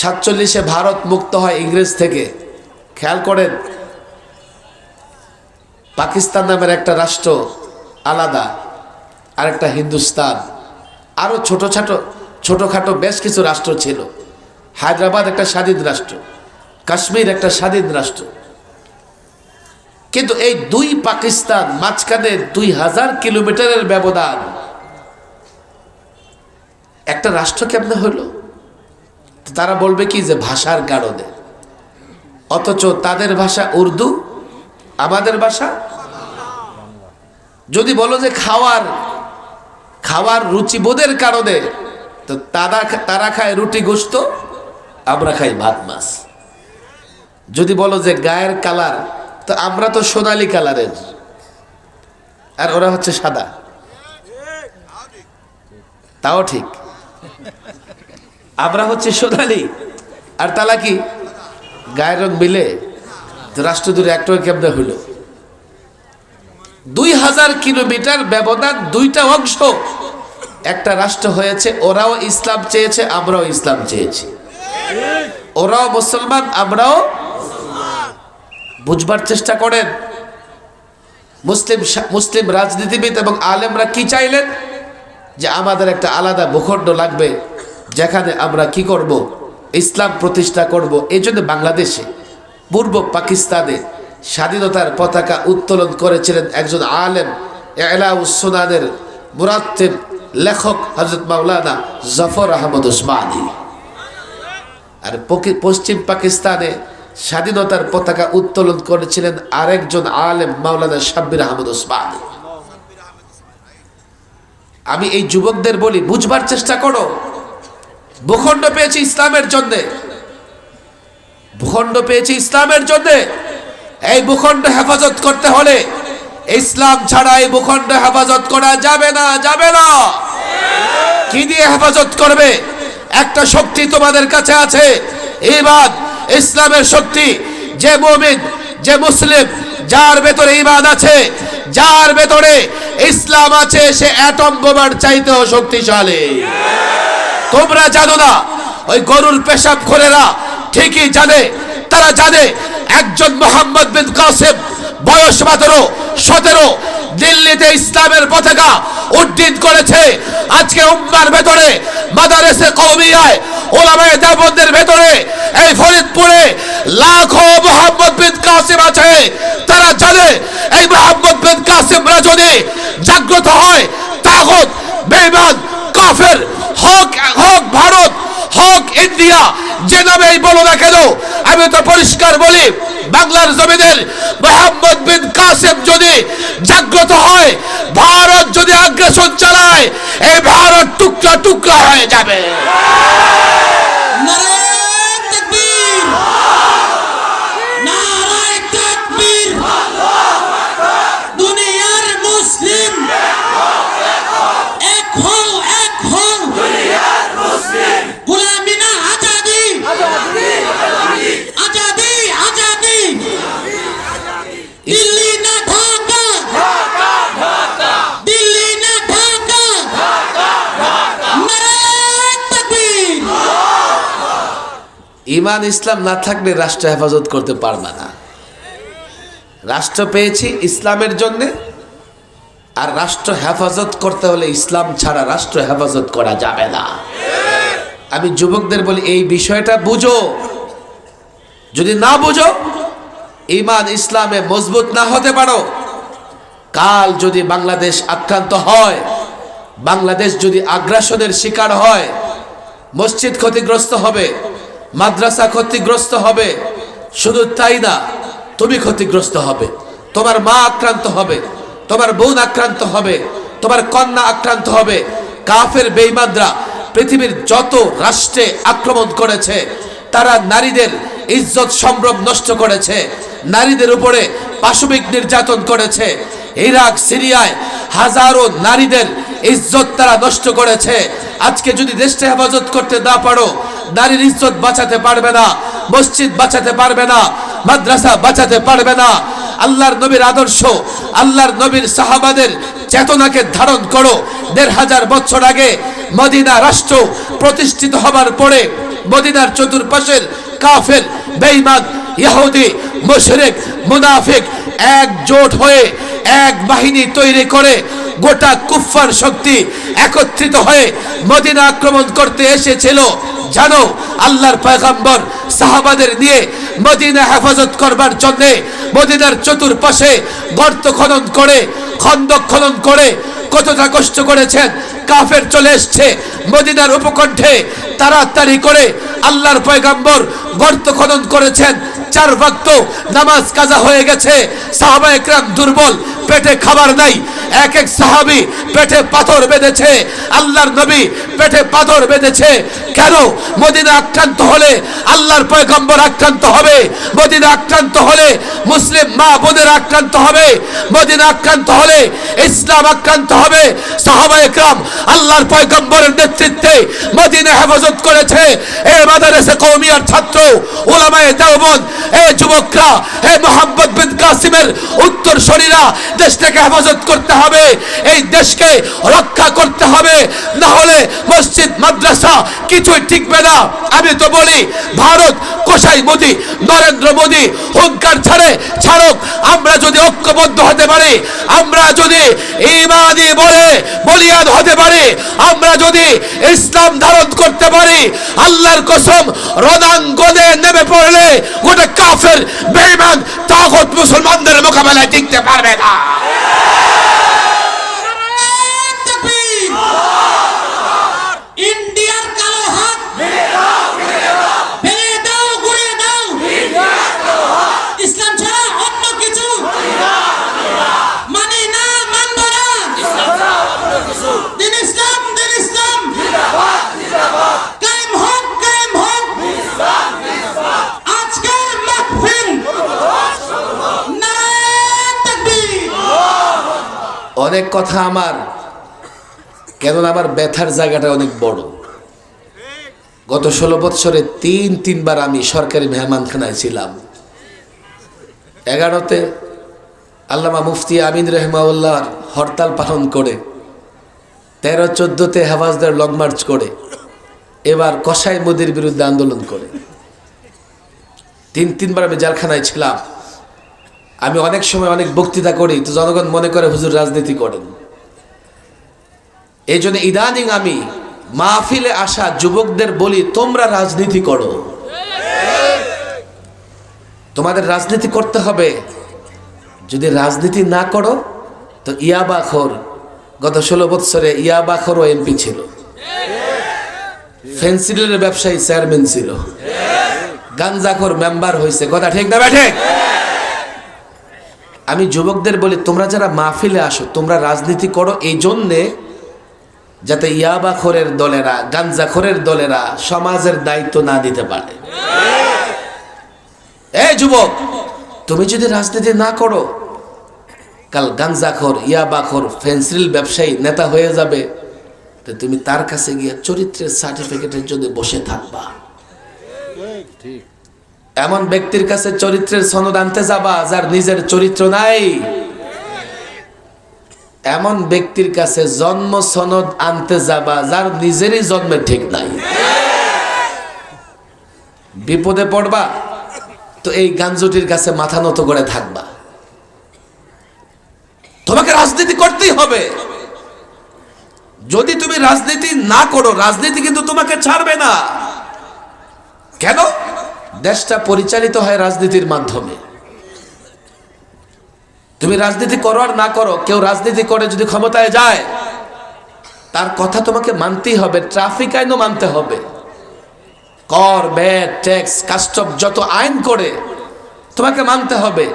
সাতচল্লিশে ভারত মুক্ত হয় ইংরেজ থেকে। খেয়াল করেন, পাকিস্তান নামের একটা রাষ্ট্র আলাদা আর একটা হিন্দুস্তান। আরও ছোটো ছোট, ছোটোখাটো বেশ কিছু রাষ্ট্র ছিল। হায়দ্রাবাদ একটা স্বাধীন রাষ্ট্র, কাশ্মীর একটা স্বাধীন রাষ্ট্র। কিন্তু এই দুই পাকিস্তান মাঝখানে দুই হাজার কিলোমিটারের ব্যবধান। একটা রাষ্ট্র কেমনে হলো? তারা বলবে কি যে ভাষার কারণে অথচ তাদের ভাষা উর্দু, আমাদের ভাষা যদি বলো যে খাওয়ার খাওয়ার রুচিবোধের কারণে, তো তারা তারা খায় রুটি গোস্ত, আমরা খাই ভাত, মাছ। যদি বলো যে গায়ের কালার, তো আমরা তো সোনালি কালারের। আর ওরা হচ্ছে সাদা। তাও ঠিক। আমরা হচ্ছে সোনালি। আর তালা কি? গায়ের রং মিলে তো রাষ্ট্র দূরে একটা কেমনে হইল দুই হাজার কিলোমিটার ব্যবধান দুইটা অংশ। একটা রাষ্ট্র হয়েছে, ওরাও ইসলাম চেয়েছে, আমরাও ইসলাম চেয়েছি। ওরাও মুসলমান, আমরাও বুঝবার চেষ্টা করেন। মুসলিম মুসলিম রাজনীতিবিদ এবং আলেমরা কি চাইলেন? যে আমাদের একটা আলাদা ভূখণ্ড লাগবে। যেখানে আমরা কি করব? ইসলাম প্রতিষ্ঠা করব। এই জন্য বাংলাদেশে, পূর্ব পাকিস্তানে স্বাধীনতার পতাকা উত্তোলন করেছিলেন একজন আলেম এলাউসোনানের মুরাত্তেব লেখক হজরত মাওলানা জফর আহমদ উসমানী আর পশ্চিম পাকিস্তানে স্বাধীনতার পতাকা উত্তোলন করেছিলেন আরেকজন আলেম মাওলানা সাব্বির আহমদ ওসমানী। আমি এই যুবকদের বলি, বুঝবার চেষ্টা করো। ভূখণ্ড পেয়েছি ইসলামের জন্য। ভূখণ্ড পেয়েছি ইসলামের জন্য। এই ভূখণ্ড হেফাজত করতে হলে ইসলাম ছাড়া এই ভূখণ্ড হেফাজত করা যাবে না যাবে না। কি দিয়ে হেফাজত করবে? একটা শক্তি তোমাদের কাছে আছে। ইবাদ, ইসলামের শক্তি। যে মুমিন, যে মুসলিম, যার ভেতরে ইবাদ আছে, যার ভেতরে ইসলাম আছে, সে অ্যাটম বোমার চাইতেও শক্তিশালী। তোমরা জানো না, ওই গরুর পেশাব খোরেরা ঠিকই জানে, তারা জানে একজন মোহাম্মদ বিন কাসেম বয়স মাত্র সতেরো, দিল্লিতে ইসলামের পতাকা উড্ডীন করেছে। আজকে উম্মার ভেতরে, মাদারেসে কৌমিয়ায় ওলামায় দেবন্দের ভেতরে, এই ফরিদপুরে লাখো মোহাম্মদ বিন কাসিম আছে। তারা জানে, এই মোহাম্মদ বিন কাসিম রাজনী জাগ্রত হয় তাগত বেঈমান কাফের হক হক ভারত যেভাবে যে নামেই বলো না কেন, আমি তো পরিষ্কার বলি, বাংলার জমিদের মোহাম্মদ বিন কাসেম যদি জাগ্রত হয়, ভারত যদি আগ্রাসন চালায়, এই ভারত টুকরা টুকরা হয়ে যাবে। ইমান ইসলাম না থাকলে রাষ্ট্র হেফাজত করতে পারবে না। রাষ্ট্র পেয়েছি ইসলামের জন্যে, আর রাষ্ট্র হেফাজত করতে হলে ইসলাম ছাড়া রাষ্ট্র হেফাজত করা যাবে না। আমি যুবকদের বলি, এই বিষয়টা বুঝো। যদি না বুঝো, ইমান ইসলামে মজবুত না হতে পারো। কাল যদি বাংলাদেশ আক্রান্ত হয়, বাংলাদেশ যদি আগ্রাসনের শিকার হয়, মসজিদ ক্ষতিগ্রস্ত হবে মাদ্রাসা ক্ষতিগ্রস্ত হবে। শুধু তাই না, তুমি ক্ষতিগ্রস্ত হবে। তোমার মা আক্রান্ত হবে, তোমার বোন আক্রান্ত হবে, তোমার কন্যা আক্রান্ত হবে। কাফের বেইমানরা পৃথিবীর যত রাষ্ট্রে আক্রমণ করেছে, তারা নারীদের ইজ্জত সম্ভ্রম নষ্ট করেছে, নারীদের উপরে পাশবিক নির্যাতন করেছে। ইরাক, সিরিয়ায় হাজারো নারীদের ইজ্জত তারা নষ্ট করেছে। আজকে যদি দেশটা হেফাজত করতে না পারো নারীর ইজ্জত বাঁচাতে পারবে না, মসজিদ বাঁচাতে পারবে না, মাদ্রাসা বাঁচাতে পারবে না। আল্লাহর নবীর আদর্শ, আল্লাহর নবীর সাহাবাদের চেতনাকে ধারণ করো। দেড় হাজার বছর আগে মদিনা রাষ্ট্র প্রতিষ্ঠিত হবার পরে মদিনার চতুর্পাশের কাফের, বেঈমান, ইহুদি, মুশরিক, মুনাফিক একজোট হয়ে এক বাহিনী তৈরি করে গোটা কুফফার শক্তি একত্রিত হয়ে মদিনা আক্রমণ করতে এসেছিল। জানো, আল্লাহর পয়গম্বর সাহাবাদের নিয়ে মদিনা হেফাজত করবার জন্য মদিনার চতুর্পাশে গর্ত খনন করে, খন্দক খনন করে কতটা কষ্ট করেছেন, কাফের চলে এসছে মদিনার উপকণ্ঠে তাড়াতাড়ি করে আল্লাহর পয়গম্বর গর্ত খনন করেছেন। চার ভক্ত নামাজ কাজা হয়ে গেছে। সাহাবা একরাম দুর্বল, পেটে খাবার নাই। এক এক সাহাবি পেটে পাথর বেঁধেছে। আল্লাহর নবী পেটে পাথর বেঁধেছে। কেন? মদিনা আক্রান্ত হলে আল্লাহর পয়গম্বর আক্রান্ত হবে। মদিনা আক্রান্ত হলে মুসলিম মা বোনের আক্রান্ত হবে। মদিনা আক্রান্ত হলে ইসলাম আক্রান্ত হবে। সাহাবা একরাম আল্লাহর পয়গম্বরের নেতৃত্বে মদিনা হেফাজত করেছে। এ মাদারেসে কৌমিয়ার ছাত্র ওলামায়ে দেওবন্দ, এ যুবকরা হে মোহাম্মদ বিন কাসিমের উত্তর শরীরা দেশটাকে হেফাজত করতে হবে। এই দেশকে রক্ষা করতে হবে। না হলে মসজিদ, মাদ্রাসা কিছুই টিকবে না। আমি তো বলি, ভারত কোষাই মোদি, নরেন্দ্র মোদি, হুঙ্কার ছাড়ে ছাড়ক। আমরা যদি ঐক্যবদ্ধ হতে পারি, আমরা যদি ইমানি বলে বলিয়ান হতে পারি, আমরা যদি ইসলাম ধারণ করতে পারি। আল্লাহর কসম রদাঙ্গদে নেমে পড়লে গোটা কাফের বেঈমান, তাগত মুসলমানদের মোকাবেলায় টিকতে পারবে না নারায়ণ তাকবীর ইন্ডিয়ার কালো হাত ভেঙে দাও গুড়িয়ে দাও ইসলাম ছাড়া অন্য কিছু মানি না মানব না দিন ইসলাম দিন ইসলাম কায়েম হোক কায়েম হোক আজকের মাহফিল নারায়ণ তাকবীর অনেক কথা আমার, কেননা আমার ব্যথার জায়গাটা অনেক বড়। গত ষোলো বৎসরে তিন, তিনবার আমি সরকারি মেহমানখানায় ছিলাম। এগারোতে আল্লামা মুফতি আমিন রহমাউল্লাহর হরতাল পালন করে, তেরো, চোদ্দোতে হেফাজদের লং মার্চ করে, এবার কসাই মোদির বিরুদ্ধে আন্দোলন করে। তিন, তিনবার আমি জেলখানায় ছিলাম। আমি অনেক সময় অনেক বক্তৃতা করি, তো জনগণ মনে করে হুজুর রাজনীতি করেন। এই জন্য ইদানিং আমি মাহফিলে আসা যুবকদের বলি, তোমরা রাজনীতি করো। তোমাদের রাজনীতি করতে হবে। যদি রাজনীতি না করো, তো ইয়াবাখর গত ষোলো বৎসরে ইয়াবাখরও এমপি ছিল। ফেন্সিলের ব্যবসায়ী চেয়ারম্যান ছিল। গাঞ্জাখর মেম্বার হয়েছে কথা ঠিক না ব্যাঠে আমি যুবকদের বলি, তোমরা যারা মাহফিলে আসো, তোমরা রাজনীতি করো, এই জন্যে যাতে ইয়াবাখরের দলেরা, গাঞ্জাখরের দলেরা সমাজের দায়িত্ব না দিতে পারে। এই যুবক, তুমি যদি রাজনীতি না করো, কাল গাঞ্জাখর, ইয়াবাখর, ফেন্সিল ব্যবসায়ী নেতা হয়ে যাবে, তো তুমি তার কাছে গিয়ে চরিত্রের সার্টিফিকেটের জন্য বসে থাকবা। এমন ব্যক্তির কাছে চরিত্রের সনদ আনতে যাবা যার নিজের চরিত্র নাই। এমন ব্যক্তির কাছে জন্ম সনদ আনতে যাবা যার নিজেরই জন্মের ঠিক নাই। বিপদে পড়বা, তো এই গাঞ্জুটির কাছে মাথা নত করে থাকবা। তোমাকে রাজনীতি করতেই হবে। যদি তুমি রাজনীতি না করো, রাজনীতি কিন্তু তোমাকে ছাড়বে না। কেন? দেশটা পরিচালিত হয় রাজনীতির মাধ্যমে। তুমি রাজনীতি করো আর না করো, কেউ রাজনীতি করে যদি ক্ষমতায় যায়, তার কথা তোমাকে মানতেই হবে, ট্রাফিক আইনও মানতে হবে। কর, ব্যাট, ট্যাক্স, কাস্টম, যত আইন করে, তোমাকে মানতে হবে।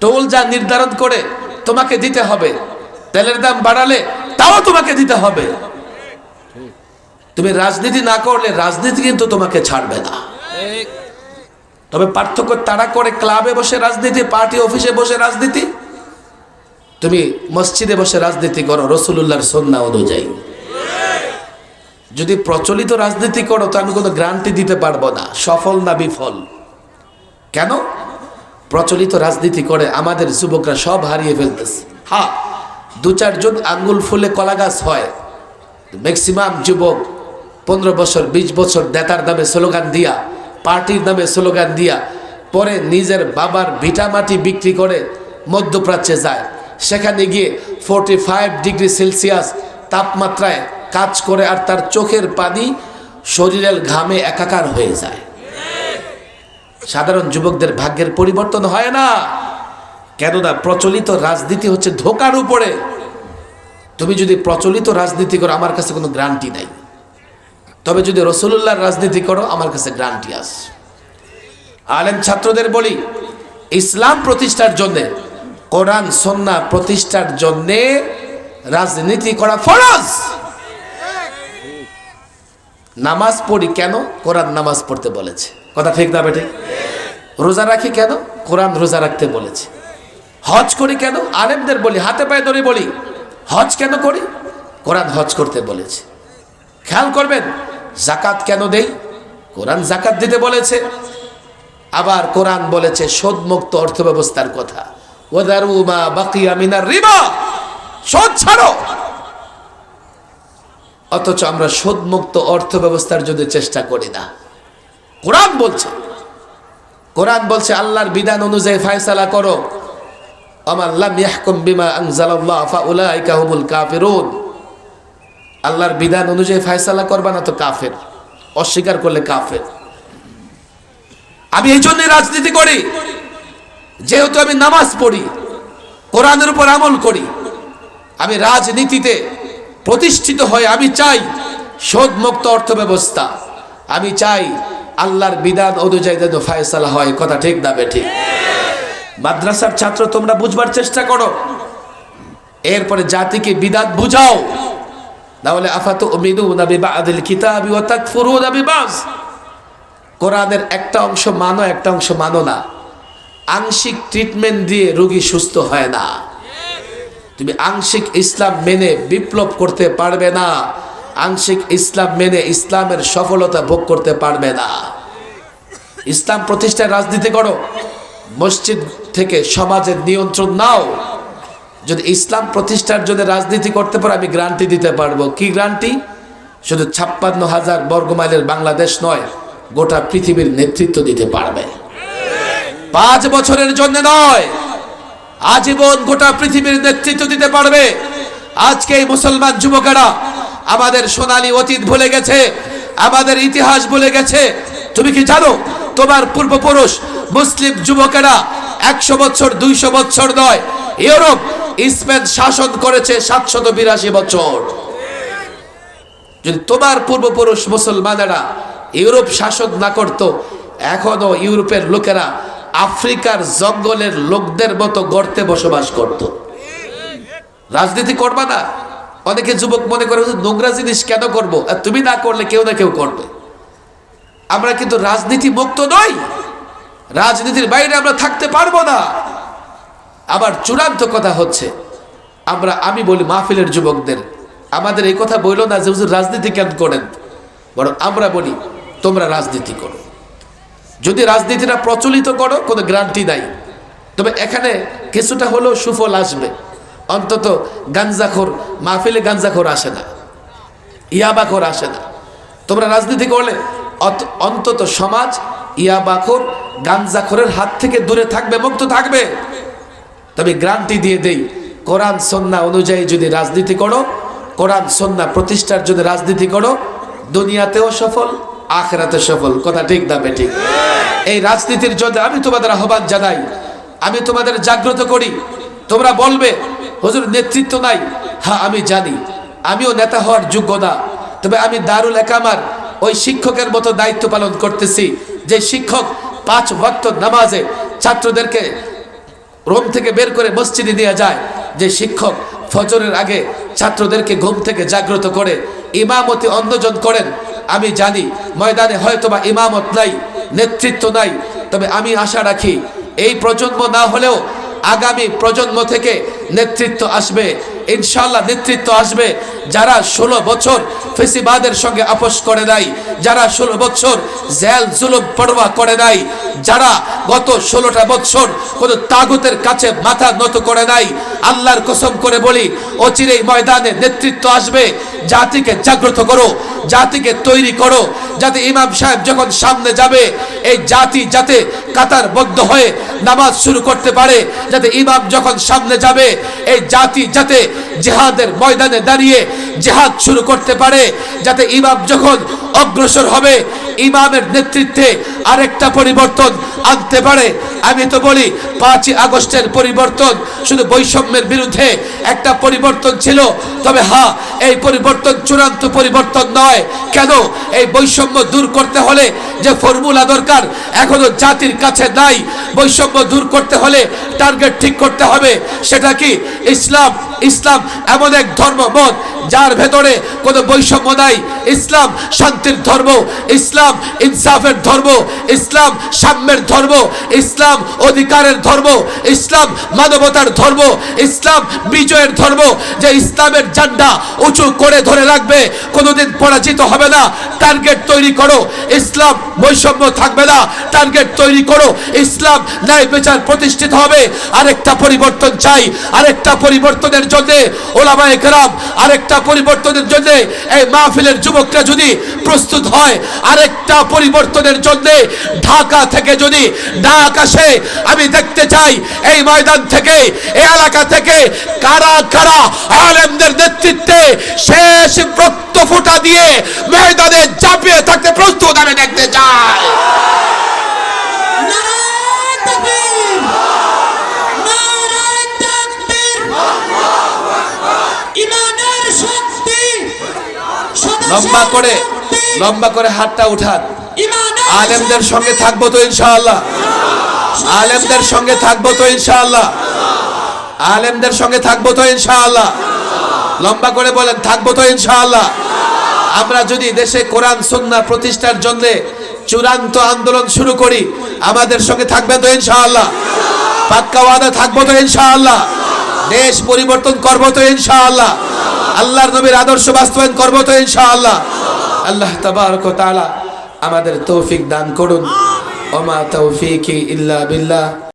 টোল যা নির্ধারণ করে, তোমাকে দিতে হবে। তেলের দাম বাড়ালে তাও তোমাকে দিতে হবে। তুমি রাজনীতি না করলে রাজনীতি কিন্তু তোমাকে ছাড়বে না। তবে পার্থক্য তারা করে ক্লাবে বসে রাজনীতি, পার্টি অফিসে বসে রাজনীতি। তুমি মসজিদে বসে রাজনীতি করো রসুল্লাহর সন্না অনুযায়ী। যদি প্রচলিত রাজনীতি করো, তো আমি কোনো গ্রান্টি দিতে পারব না। সফল না বিফল। কেন? প্রচলিত রাজনীতি করে আমাদের যুবকরা সব হারিয়ে ফেলতেছে। হ্যাঁ দু চারজন আঙ্গুল ফুলে কলা গাছ হয়। ম্যাক্সিমাম যুবক পনেরো বছর, বিশ বছর নেতার নামে স্লোগান দিয়া পার্টির নামে স্লোগান দিয়া পরে নিজের বাবার ভিটামাটি বিক্রি করে মধ্যপ্রাচ্যে যায়। সেখানে গিয়ে ফোরটি ফাইভ ডিগ্রি সেলসিয়াস তাপমাত্রায় কাজ করে আর তার চোখের পানি শরীরের ঘামে একাকার হয়ে যায়। সাধারণ যুবকদের ভাগ্যের পরিবর্তন হয় না। কেননা প্রচলিত রাজনীতি হচ্ছে ধোকার উপরে। তুমি যদি প্রচলিত রাজনীতি করো, আমার কাছে কোনো গ্রান্টি নাই। তবে যদি রসুল্লাহর রাজনীতি করো, আমার কাছে গ্রান্টি আস আলেম ছাত্রদের বলি, ইসলাম প্রতিষ্ঠার জন্যে, কোরআন, সন্না প্রতিষ্ঠার জন্যে রাজনীতি করা ফরজ। নামাজ পড়ি কেন? কোরআন নামাজ পড়তে বলেছে। কথা ঠিক না বেটে রোজা রাখি কেন? কোরআন রোজা রাখতে বলেছে। হজ করি কেন? আলেমদের বলি, হাতে পায়ে ধরে বলি, হজ কেন করি? কোরআন হজ করতে বলেছে। খেয়াল করবেন জাকাত কেন দেই? কোরআন জাকাত দিতে বলেছে। আবার কোরআন বলেছে সুদমুক্ত অর্থ ব্যবস্থার কথা। ওদারু মা ছাড়ো। অথচ আমরা সুদমুক্ত অর্থ ব্যবস্থার জন্য চেষ্টা করি না। কোরআন বলছে। কোরআন বলছে, আল্লাহর বিধান অনুযায়ী ফায়সালা করো। আমার লাম ইয়াহকুম বিমা আনজালাল্লাহ, ফাউলাইকা হুমুল কাফিরুন। আল্লাহর বিধান অনুযায়ী ফায়সালা করবা না তো কাফের। অস্বীকার করলে কাফের। আমি এই জন্য রাজনীতি করি। যেহেতু আমি নামাজ পড়ি, কোরআনের উপর আমল করি, আমি রাজনীতিতে প্রতিষ্ঠিত হয়ে আমি চাই সুদমুক্ত অর্থ ব্যবস্থা আমি চাই আল্লাহর বিধান অনুযায়ী যেন ফায়সালা হয়, কথা ঠিক না ঠিক মাদ্রাসার ছাত্র তোমরা বুঝবার চেষ্টা করো। এরপরে জাতিকে বিদাত বুঝাও। তাহলে আফাত উমিনু নাবি বাদিল কিতাবি ওয়া তাকফুরুনা বিবাস কোরআনের একটা অংশ মানো, একটা অংশ মানো না। আংশিক ট্রিটমেন্ট দিয়ে রোগী সুস্থ হয় না। তুমি আংশিক ইসলাম মেনে বিপ্লব করতে পারবে না। আংশিক ইসলাম মেনে ইসলামের সফলতা ভোগ করতে পারবে না। ইসলাম প্রতিষ্ঠায় রাজনীতি করো। মসজিদ থেকে সমাজের নিয়ন্ত্রণ নাও। যদি ইসলাম প্রতিষ্ঠার জন্য রাজনীতি করতে পারো, আমি গ্রান্টি দিতে পারব। কি গ্রান্টি শুধু ছাপ্পান্ন হাজার বর্গমাইলের বাংলাদেশ নয়, গোটা পৃথিবীর নেতৃত্ব দিতে পারবে। পাঁচ বছরের জন্য নয়, আজীবন গোটা পৃথিবীর নেতৃত্ব দিতে পারবে। আজকে এই মুসলমান যুবকেরা, আমাদের সোনালী অতীত ভুলে গেছে, আমাদের ইতিহাস ভুলে গেছে। তুমি কি জানো, তোমার পূর্বপুরুষ মুসলিম যুবকেরা একশো বছর, দুইশো বছর নয় ইউরোপ স্পেন শাসন করেছে সাতশত বিরাশি বছর। যদি তোমার পূর্বপুরুষ মুসলমানেরা ইউরোপ শাসন না করত এখনও ইউরোপের লোকেরা আফ্রিকার জঙ্গলের লোকদের মতো গর্তে বসবাস করত। রাজনীতি করবা না? অনেকে যুবক মনে করে "হুজুর, নোংরা জিনিস কেন করব? আর তুমি না করলে কেউ না কেউ করবে। আমরা কিন্তু রাজনীতি মুক্ত নই। রাজনীতির বাইরে আমরা থাকতে পারব না। আবার চূড়ান্ত কথা হচ্ছে, আমরা, আমি বলি মাহফিলের যুবকদের, আমাদের এই কথা বইল না যে হুজুর রাজনীতি কেন করেন? বরং আমরা বলি, তোমরা রাজনীতি করো। যদি রাজনীতিটা প্রচলিত করো, কোনো গ্যারান্টি নাই। তবে এখানে কিছুটা হলেও সুফল আসবে। অন্তত গাঞ্জাখোর, মাহফিলে গাঞ্জাখোর আসে না। ইয়াবাখোর আসে না। তোমরা রাজনীতি করলে অন্তত সমাজ ইয়াবাখোর, গাঞ্জাখোরের হাত থেকে দূরে থাকবে, মুক্ত থাকবে। তবে গ্রান্টি দিয়ে দেই, কোরআন, সন্না অনুযায়ী যদি রাজনীতি করো, কোরআন, সন্না প্রতিষ্ঠার জন্য রাজনীতি করো, দুনিয়াতেও সফল আখরাতে সফল। কথা ঠিক না ঠিক এই রাজনীতির জন্য আমি তোমাদের আহ্বান জানাই, আমি তোমাদের জাগ্রত করি। তোমরা বলবে, হুজুর, নেতৃত্ব নাই। হ্যাঁ আমি জানি। আমিও নেতা হওয়ার যোগ্য না। তবে আমি দারুল একামার, ওই শিক্ষকের মতো দায়িত্ব পালন করতেছি, যে শিক্ষক পাঁচ ভক্ত নামাজে ছাত্রদেরকে রোম থেকে বের করে মসজিদে নিয়ে যায়, যে শিক্ষক ফজরের আগে ছাত্রদেরকে ঘুম থেকে জাগ্রত করে, ইমামতি অন্যজন করেন। আমি জানি, ময়দানে হয়তোবা ইমামত নাই, নেতৃত্ব নাই, তবে আমি আশা রাখি, এই প্রজন্ম না হলেও আগামী প্রজন্ম থেকে নেতৃত্ব আসবে। ইনশাল্লাহ নেতৃত্ব আসবে যারা ষোলো বছর ফেসিবাদের সঙ্গে আপোষ করে নাই। যারা ষোলো বছর জেল, জুলুম পড়বা করে নাই, যারা গত ষোলোটা বৎসর কোন তাগুতের কাছে মাথা নত করে নাই, আল্লাহর কসম করে বলি অচিরেই ময়দানে নেতৃত্ব আসবে, জাতিকে জাগ্রত করো, জাতিকে তৈরি করো, যাতে ইমাম সাহেব যখন সামনে যাবে, এই জাতি যাতে কাতারবদ্ধ হয়ে নামাজ শুরু করতে পারে, যাতে ইমাম যখন সামনে যাবে, এই জাতি যাতে জেহাদের ময়দানে দাঁড়িয়ে জেহাদ শুরু করতে পারে যাতে ইমাম যখন অগ্রসর হবে ইমামের নেতৃত্বে আরেকটা পরিবর্তন আনতে পারে। আমি তো বলি, পাঁচই আগস্টের পরিবর্তন শুধু বৈষম্যের বিরুদ্ধে একটা পরিবর্তন ছিল। তবে হ্যাঁ এই পরিবর্তন চূড়ান্ত পরিবর্তন নয়। কেন? এই বৈষম্য দূর করতে হলে যে ফর্মুলা দরকার এখনও জাতির কাছে নাই। বৈষম্য দূর করতে হলে টার্গেট ঠিক করতে হবে। সেটা কি? ইসলাম ইসলাম এমন এক ধর্ম মত, যার ভেতরে কোনো বৈষম্য নাই। ইসলাম শান্তির ধর্ম। ইসলাম ইনসাফের ধর্ম, ইসলাম সাম্যের ধর্ম, ইসলাম অধিকারের ধর্ম, ইসলাম মানবতার ধর্ম, ইসলাম বিজয়ের ধর্ম, যে ইসলামের ঝান্ডা উঁচু করে ধরে রাখবে, কোনোদিন পরাজিত হবে না। টার্গেট তৈরি করো, ইসলাম বৈষম্য থাকবে না। টার্গেট তৈরি করো, ইসলাম ন্যায় বিচার প্রতিষ্ঠিত হবে। আরেকটা পরিবর্তন চাই, আরেকটা পরিবর্তনের জন্য ওলামা একরাম আরেকটা পরিবর্তনের জন্য এই মাহফিলের যুবকরা যদি প্রস্তুত হয় আরেকটা পরিবর্তনের জন্য ঢাকা থেকে যদি ডাক আসে আমি দেখতে চাই এই ময়দান থেকে এই এলাকা থেকে কারা কারা আলেমদের নেতৃত্বে শেষ রক্ত ফোঁটা দিয়ে ময়দানে চাপিয়ে থাকতে প্রস্তুত আমি দেখতে চাই। লম্বা করে। লম্বা করে হাতটা উঠান। আলেমদের সঙ্গে থাকব তো ইনশাআল্লাহ। আলেমদের সঙ্গে থাকব তো ইনশাআল্লাহ। আলেমদের সঙ্গে থাকব তো ইনশাআল্লাহ। লম্বা করে বলেন, থাকব তো ইনশাআল্লাহ। আমরা যদি দেশে কোরআন, সুন্নাহ প্রতিষ্ঠার জন্য চূড়ান্ত আন্দোলন শুরু করি, আমাদের সঙ্গে থাকবে তো ইনশাআল্লাহ। পাক্কা ওয়াদা, থাকব তো ইনশাআল্লাহ। দেশ পরিবর্তন করব তো ইনশাআল্লাহ। আল্লাহর নবীর আদর্শ বাস্তবায়ন করব তো ইনশাআল্লাহ। আল্লাহ তাবারক ওয়া তাআলা আমাদের তৌফিক দান করুন। ওমা তৌফিক ইল্লা বিল্লাহ।